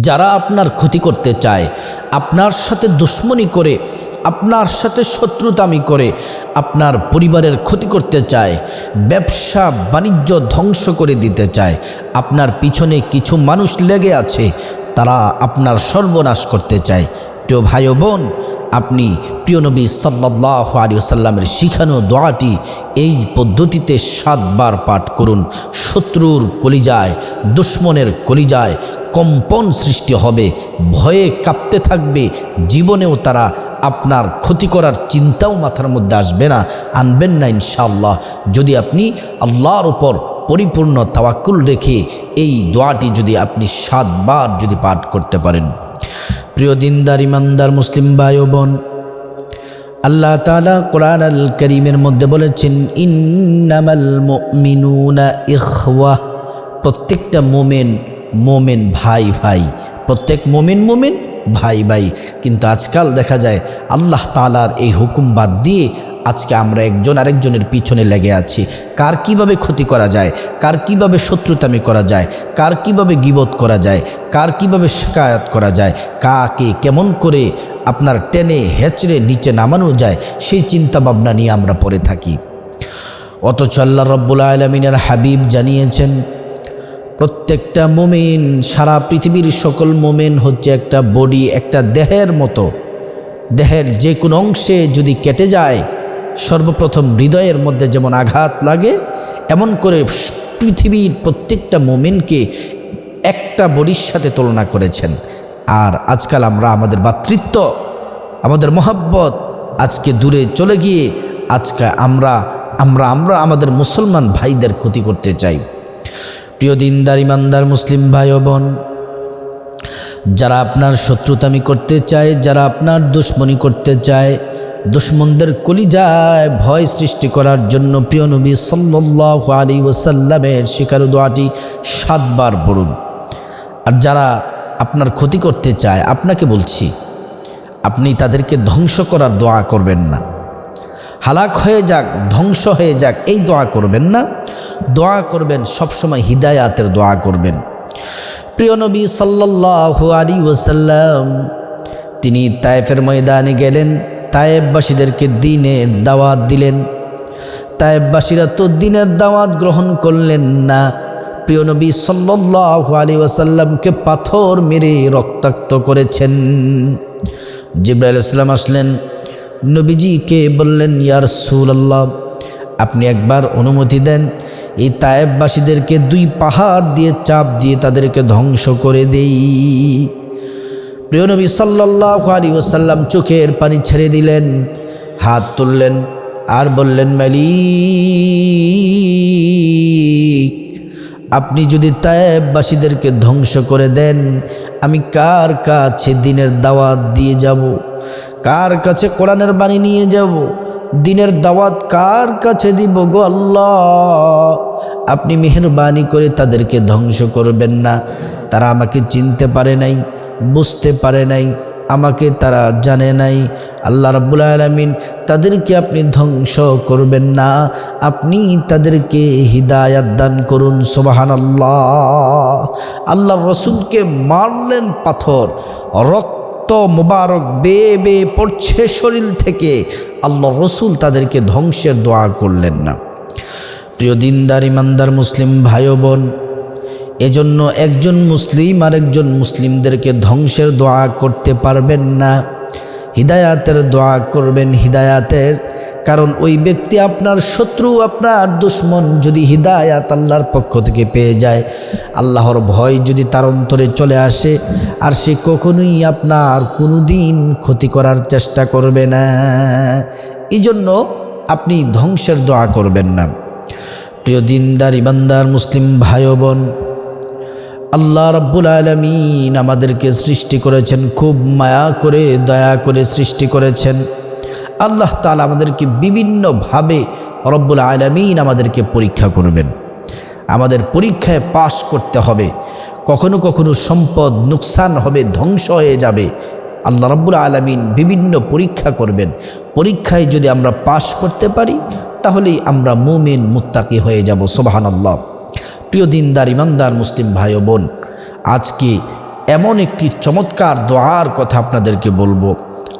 যারা আপনার ক্ষতি করতে চায়, আপনার সাথে দুশ্মনী করে, আপনার সাথে শত্রুতামি করে, আপনার পরিবারের ক্ষতি করতে চায়, ব্যবসা বাণিজ্য ধ্বংস করে দিতে চায়, আপনার পিছনে কিছু মানুষ লেগে আছে, তারা আপনার সর্বনাশ করতে চায়। প্রিয় ভাই বোন, আপনি প্রিয় নবী সাল্লাহ আলিয়াল্লামের শিখানো দোয়াটি এই পদ্ধতিতে সাতবার পাঠ করুন। শত্রুর কলিজায়, দুশ্মনের কলিজায় কম্পন সৃষ্টি হবে, ভয়ে কাঁপতে থাকবে, জীবনেও তারা আপনার ক্ষতি করার চিন্তাও মাথার মধ্যে আসবে না, আনবেন না ইনশাআল্লাহ। যদি আপনি আল্লাহর উপর পরিপূর্ণ তাওয়াক্কুল রেখে এই দোয়াটি যদি আপনি সাতবার যদি পাঠ করতে পারেন। প্রিয় দিনদার, ইমানদার মুসলিম ভাই বোন, আল্লাহ তালা কোরআন আল করিমের মধ্যে বলেছেন, ইন্নামাল মিনুনা ইখওয়া। প্রত্যেকটা মোমেন মোমেন ভাই ভাই, প্রত্যেক মোমেন মোমেন ভাই ভাই। কিন্তু আজকাল দেখা যায় আল্লাহ তালার এই হুকুম বাদ দিয়ে আজকে আমরা একজন আরেকজনের পিছনে লেগে আছি। কার কীভাবে ক্ষতি করা যায়, কার কীভাবে শত্রুতামি করা যায়, কার কীভাবে গিবত করা যায়, কার কীভাবে শিকায়ত করা যায়, কাকে কেমন করে আপনার টেনে হেঁচড়ে নিচে নামানো যায়, সেই চিন্তা ভাবনা নিয়ে আমরা পড়ে থাকি। অথচ আল্লাহ রব্বুল আলমিনের হাবিব জানিয়েছেন প্রত্যেকটা মোমেন, সারা পৃথিবীর সকল মোমেন হচ্ছে একটা বডি একটা দেহের মতো। দেহের যে কোনো অংশে যদি কেটে যায়, সর্বপ্রথম হৃদয়ের মধ্যে যেমন আঘাত লাগে, এমন করে পৃথিবীর প্রত্যেকটা মোমেনকে একটা বডির সাথে তুলনা করেছেন। আর আজকাল আমরা আমাদের ভাতৃত্ব, আমাদের মহাব্বত, আজকে দূরে চলে গিয়ে আজকে আমরা আমরা আমরা আমাদের মুসলমান ভাইদের ক্ষতি করতে চাই। প্রিয় দিনদার, ইমানদার মুসলিম ভাই ও বোন, যারা আপনার শত্রুতামি করতে চায়, যারা আপনার দুশ্মনী করতে চায়, দুশ্মনদের কলিজায় ভয় সৃষ্টি করার জন্য প্রিয় নবী সাল্লাহ আলী ওসাল্লামের শিকার দোয়াটি সাতবার পড়ুন। আর যারা আপনার ক্ষতি করতে চায়, আপনাকে বলছি, আপনি তাদেরকে ধ্বংস করার দোয়া করবেন না। হালাক হয়ে যাক, ধ্বংস হয়ে যাক, এই দোয়া করবেন না। দোয়া করবেন, সবসময় হিদায়াতের দোয়া করবেন। প্রিয় নবী সাল্লাহু আলী ওসাল্লাম তিনি তায়েফের ময়দানে গেলেন তায়েববাসীদেরকে দিনের দাওয়াত দিলেন। তায়েববাসীরা তো দিনের দাওয়াত গ্রহণ করলেন না। প্রিয় নবী সাল্লাহু আলী ওসাল্লামকে পাথর মেরে রক্তাক্ত করেছেন। জিব্রাইল ইসলাম আসলেন, নবীজিকে বললেন ইয়ার সুল্লাহ আপনি একবার অনুমতি দেন, এই তায়েববাসীদেরকে দুই পাহাড় দিয়ে চাপ দিয়ে তাদেরকে ধ্বংস করে দেই। প্রিয় নবী সাল্লাহ আলী ওসাল্লাম চোখের পানি ছেড়ে দিলেন, হাত তুললেন, আর বললেন, মালিক, আপনি যদি তায়েববাসীদেরকে ধ্বংস করে দেন, আমি কার কাছে দিনের দাওয়াত দিয়ে যাব? কার কাছে কোরআনের বাণী নিয়ে যাব? দিনের দাওয়াত কার কাছে দিব গো আল্লাহ? আপনি মেহরবানি করে তাদেরকে ধ্বংস করবেন না। তারা আমাকে চিনতে পারে নাই, বুঝতে পারে নাই, আমাকে তারা জানে নাই। আল্লাহ রাব্বুল আলমিন তাদেরকে আপনি ধ্বংস করবেন না। আপনি তাদেরকে হিদায়াত দান করুন সোবাহান আল্লাহ আল্লাহ রসুলকে মারলেন পাথর, রক্ত মোবারক বেয়ে বেয়ে পড়ছে শরীর থেকে। আল্লাহ রসুল তাদেরকে ধ্বংসের দোয়া করলেন না। প্রিয় দিনদার, ইমানদার মুসলিম ভাই বোন, এজন্য একজন মুসলিম আরেকজন মুসলিমদেরকে ধ্বংসের দোয়া করতে পারবেন না। হিদায়াতের দোয়া করবেন, হিদায়াতের কারণ ওই ব্যক্তি আপনার শত্রু, আপনার দুশ্মন যদি হিদায়াত আল্লাহর পক্ষ থেকে পেয়ে যায়, আল্লাহর ভয় যদি তার অন্তরে চলে আসে, আর সে কখনোই আপনার কোনো দিন ক্ষতি করার চেষ্টা করবে না। এই জন্য আপনি ধ্বংসের দোয়া করবেন না। প্রিয় দিনদার, ইমানদার, মুসলিম ভাই বোন আল্লাহ রব্বুল আলমিন আমাদেরকে সৃষ্টি করেছেন, খুব মায়া করে, দয়া করে সৃষ্টি করেছেন। আল্লাহ তালা আমাদেরকে বিভিন্নভাবে রব্বুল আলমিন আমাদেরকে পরীক্ষা করবেন। আমাদের পরীক্ষায় পাশ করতে হবে। কখনো কখনো সম্পদ নুকসান হবে, ধ্বংস হয়ে যাবে। আল্লাহ রব্বুল আলমিন বিভিন্ন পরীক্ষা করবেন। পরীক্ষায় যদি আমরা পাশ করতে পারি, তাহলেই আমরা মুমিন মুত্তাকি হয়ে যাব সোবাহান আল্লাহ প্রিয় দিনদার, ইমানদার মুসলিম ভাই বোন, আজকে এমন একটি চমৎকার দোয়ার কথা আপনাদেরকে বলব।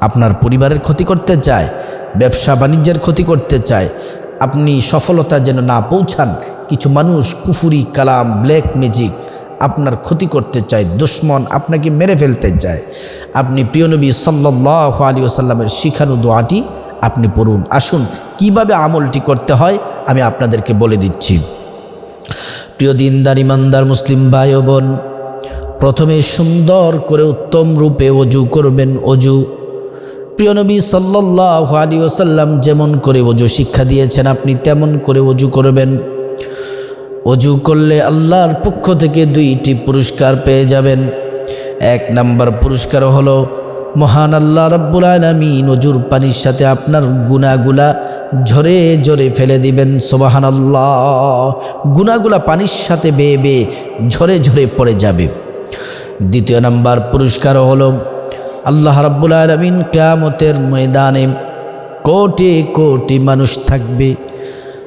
আপনার পরিবারের ক্ষতি করতে চায়, ব্যবসা বাণিজ্যের ক্ষতি করতে চায়, আপনি সফলতা যেন না পৌঁছান, কিছু মানুষ কুফুরি, কালাম, ব্ল্যাক ম্যাজিক আপনার ক্ষতি করতে চায়, দুশ্মন আপনাকে মেরে ফেলতে চায়। আপনি প্রিয়নবী সাল্লাহ আলী আসাল্লামের শিখানু দোয়াটি আপনি পড়ুন। আসুন, কীভাবে আমলটি করতে হয় আমি আপনাদেরকে বলে দিচ্ছি। প্রিয় দিনদার, ইমানদার মুসলিম ভাই বোন, প্রথমে সুন্দর করে উত্তম রূপে অজু করবেন, অজু প্রিয় নবী সাল্লাহ আলী ওসাল্লাম যেমন করে অজু শিক্ষা দিয়েছেন, আপনি তেমন করে অজু করবেন। অজু করলে আল্লাহর পক্ষ থেকে দুইটি পুরস্কার পেয়ে যাবেন। এক নাম্বার পুরস্কার হলো, মহান আল্লাহ রব্বুল আলমিন অজুর পানির সাথে আপনার গুনাগুলা ঝরে ঝরে ফেলে দিবেন সোবাহান আল্লাহ গুনাগুলা পানির সাথে বেয়ে বেয়ে ঝরে ঝরে পড়ে যাবে। দ্বিতীয় নাম্বার পুরস্কার হলো আল্লাহ রব্বুল আলমিন কেয়ামতের ময়দানে কোটি কোটি মানুষ থাকবে।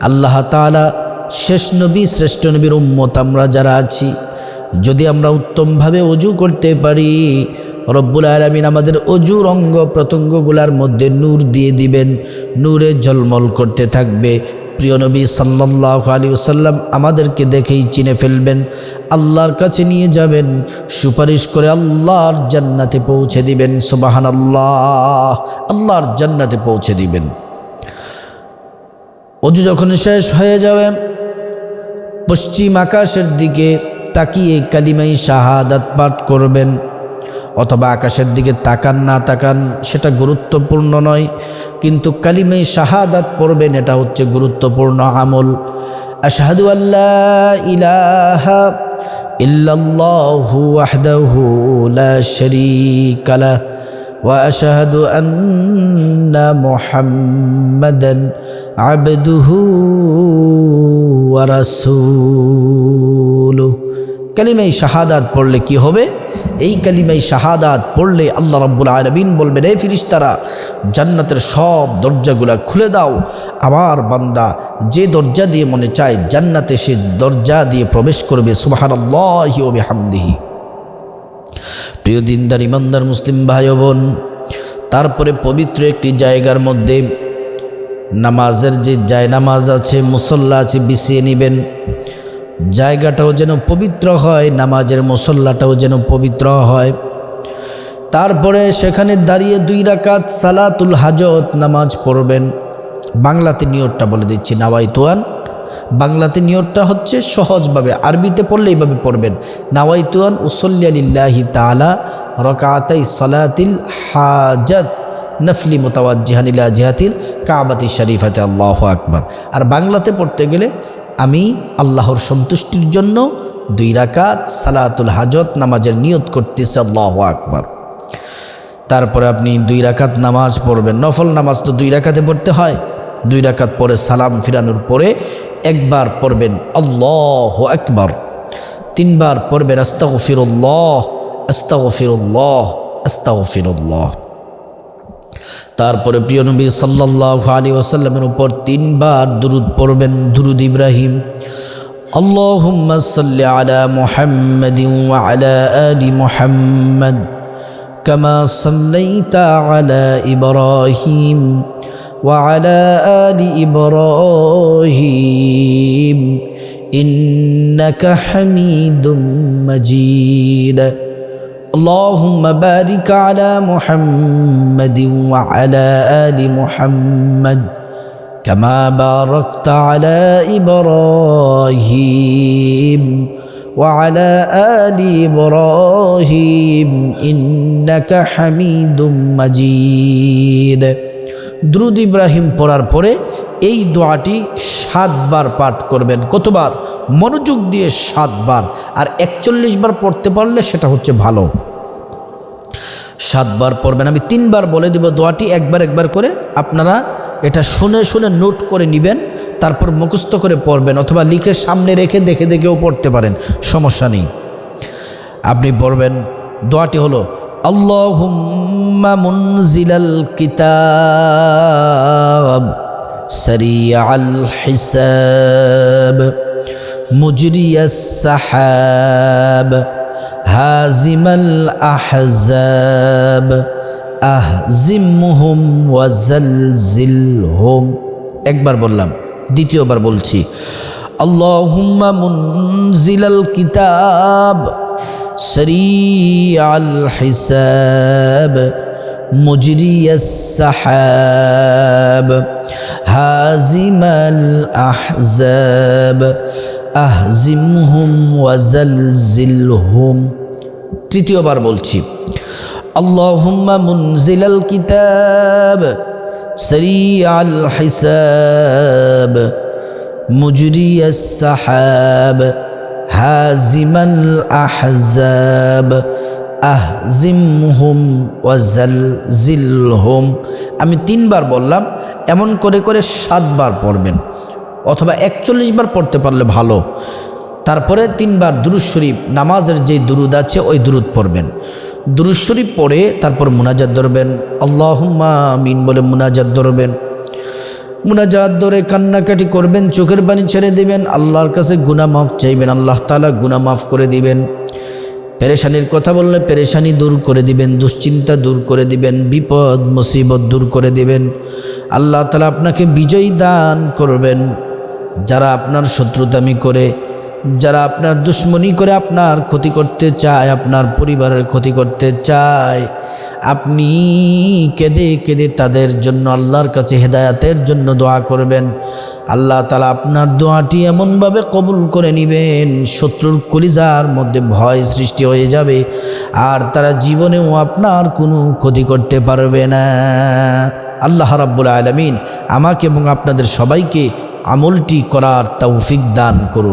আল্লাহ তালা শেষ নবী, শ্রেষ্ঠ নবীর উম্মত আমরা যারা আছি, যদি আমরা উত্তমভাবে অজু করতে পারি, রব্বুল আলমিন আমাদের অজুর অঙ্গ প্রত্যঙ্গগুলার মধ্যে নূর দিয়ে দিবেন, নূরে ঝলমল করতে থাকবে। প্রিয় নবী সাল্লাহ আলী ওসাল্লাম আমাদেরকে দেখেই চিনে ফেলবেন, আল্লাহর কাছে নিয়ে যাবেন, সুপারিশ করে আল্লাহর জান্নাতে পৌঁছে দিবেন সুবাহান আল্লাহ আল্লাহর জান্নাতে পৌঁছে দিবেন। অজু যখন শেষ হয়ে যাবে, পশ্চিম আকাশের দিকে তাকিয়ে কালিমাই শাহাদাত পাঠ করবেন। অথবা আকাশের দিকে তাকান না তাকান, সেটা গুরুত্বপূর্ণ নয়। কিন্তু কালিমে শাহাদাত পড়বেন, এটা হচ্ছে গুরুত্বপূর্ণ আমল। আশাহাদু আল্লাহ ইলাহা ইল্লাল্লাহু ওয়াহদাহু লা শারীকা লাহ আন্না মুহাম্মাদান আবদুহু কালিমাই শাহাদাত পড়লে কি হবে? এই কালিমাই শাহাদাত পড়লে আল্লাহ রব্বুল আলমিন বলবেন এই ফিরিস্তারা, জান্নাতের সব দরজাগুলা খুলে দাও। আমার বান্দা যে দরজা দিয়ে মনে চায়, জান্নাতে সে দরজা দিয়ে প্রবেশ করবে সুবাহান আল্লাহি হামদিহি প্রিয় দিনদার, ইমানদার মুসলিম ভাই বোন, তারপরে পবিত্র একটি জায়গার মধ্যে নামাজের যে জায় নামাজ আছে, মুসল্লা আছে, বিছিয়ে নেবেন। জায়গাটাও যেন পবিত্র হয়, নামাজের মুসল্লাটাও যেন পবিত্র হয়। তারপরে সেখানে দাঁড়িয়ে দুই রাকাত সালাতুল হাজত নামাজ পড়বেন। বাংলাতে নিয়তটা বলে দিচ্ছি নাওয়াই তোয়ান বাংলাতে নিয়তটা হচ্ছে সহজভাবে, আরবিতে পড়লে এইভাবে পড়বেন। নাওয়াইতুয়ান উসল্লিল্লাহি তালা রকাতাই সালাতিল হাজত নফলি মোতাওয়াজিহানিলা জিহাতিল কাবাতি শরীফাতে, আল্লাহ আকবর। আর বাংলাতে পড়তে গেলে আমি আল্লাহর সন্তুষ্টির জন্য দুই রাকাত সালাতুল হাজত নামাজের নিয়ত করতেছে, আল্লাহ আকবর। তারপরে আপনি দুই রাকাত নামাজ পড়বেন। নফল নামাজ তো দুই রাকাতে পড়তে হয়। দুই রাকাত পরে সালাম ফিরানোর পরে একবার পড়বেন, আল্লাহ একবার তিনবার পড়বেন আস্তাগ ফিরুল্লাহ আস্তাগ ফিরুল্লাহ আস্তাগ ফিরুল্লাহ তারপরে প্রিয় নবী সাল্লাহ আলী ওয়াসাল্লামের উপর তিনবার দুরুদ পড়বেন, দুরুদ ইব্রাহিম। আল্লাহুম্মা সাল্লি আলা মুহাম্মাদ ওয়া আলা আলি মুহাম্মাদ, কামা সাল্লাইতা আলা ইব্রাহিম আলি ইব্রাহিম, ইন্নাকা হামিদুম اللهم بارك على محمد وعلى آل محمد كما باركت على إبراهيم وعلى آل إبراهيم إنك حميد مجيد দ্রুদ ইব্রাহিম পড়ার পরে এই দোয়াটি সাতবার পাঠ করবেন, কতবার? মনোযোগ দিয়ে সাতবার, আর একচল্লিশ বার পড়তে পারলে সেটা হচ্ছে ভালো। সাতবার পড়বেন। আমি তিনবার বলে দেব দোয়াটি একবার একবার করে, আপনারা এটা শুনে শুনে নোট করে নিবেন, তারপর মুখস্থ করে পড়বেন, অথবা লিখে সামনে রেখে দেখে দেখেও পড়তে পারেন, সমস্যা নেই। আপনি পড়বেন, দোয়াটি হলো আল্লাহ মুনজিলাল কিতাব। سريع الحساب مجري السحاب هازم الأحزاب أهزمهم وزلزلهم একবার বললাম দ্বিতীয়বার বলছি اللهم منزل الكتاب سريع الحساب مجري السحاب هازم الأحزاب أهزمهم وزلزلهم تريتيو بار بولتي اللهم منزل الكتاب سريع الحساب مجري السحاب هازم الأحزاب আহজিমহুম ওয়াজালজিলহুম আমি তিনবার বললাম, এমন করে করে সাতবার পড়বেন, অথবা একচল্লিশ বার পড়তে পারলে ভালো। তারপরে তিনবার দুরুদ শরীফ, নামাজের যে দুরুদ আছে ওই দুরুদ পড়বেন। দুরুদ শরীফ পড়ে তারপর মুনাজাত ধরবেন, আল্লাহুম্মা আমিন বলে মুনাজাত ধরবেন। মুনাজাত ধরে কান্নাকাটি করবেন, চোখের পানি ছেড়ে দিবেন, আল্লাহর কাছে গুনা মাফ চাইবেন, আল্লাহ তালা গুনা মাফ করে দিবেন। পেরেশানির কথা বললে পেরেশানি দূর করে দিবেন, দুশ্চিন্তা দূর করে দিবেন, বিপদ, মুসিবত দূর করে দিবেন। আল্লাহ তালা আপনাকে বিজয়ী দান করবেন। যারা আপনার শত্রুতামি করে, যারা আপনার দুশ্মনী করে আপনার ক্ষতি করতে চায়, আপনার পরিবারের ক্ষতি করতে চায় আপনি কেঁদে কেঁদে তাদের জন্য আল্লাহর কাছে হেদায়াতের জন্য দোয়া করবেন। আল্লাহ তালা আপনার দোয়াটি এমনভাবে কবুল করে নেবেন, শত্রুর কলিজার মধ্যে ভয় সৃষ্টি হয়ে যাবে আর তারা জীবনেও আপনার কোনো ক্ষতি করতে পারবে না। আল্লাহ রাব্বুল আলমিন আমাকে এবং আপনাদের সবাইকে আমলটি করার তৌফিক দান করুন।